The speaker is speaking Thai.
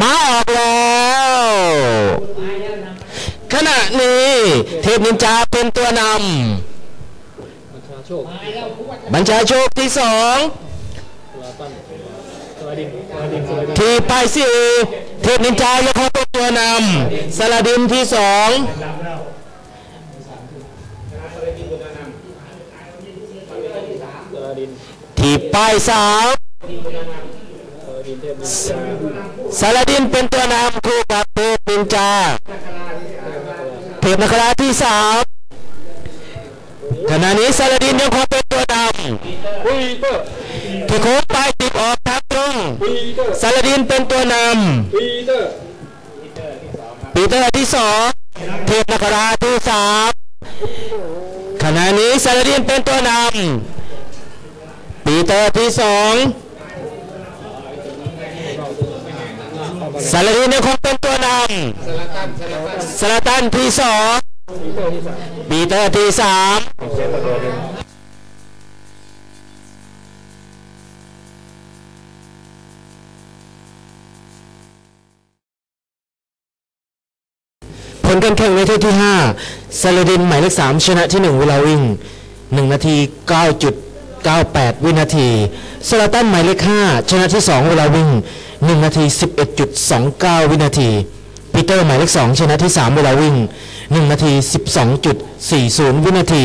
มาออกแล้วขณะนี้เทพนินจาเป็นตัวนำบัญชาโชคที่สองที่ป้ายสี่เทพนินจายังคงเป็นตัวนำสลาดินที่สองที่ป้ายสาม สารดินเป็นตัวนำคู่กับเทพนินจาเทพนคราที่สามขณะนี้สารดินยังคงเป็นตัวนำที่โค้งไปติดออกทางตรงสารดินเป็นตัวนำปีเตอร์ที่สองเทพนคราที่สามขณะนี้สารดินเป็นตัวนำปีเตอร์ที่สอง สารดินยังคงเป็นตัวนำสลาตันที่สองปีเตอร์ที่สามผลการแข่งในเที่ที่5ซาลาดินหมายเลข3ชนะที่ 1 เวลาวิ่ง 1 นาที 9.98 วินาที สลาตันหมายเลข5ชนะที่ 2 เวลาวิ่ง 1 นาที 11.29 วินาที ปีเตอร์หมายเลข 2 ชนะที่ 3 เวลาวิ่ง 1 นาที 12.40 วินาที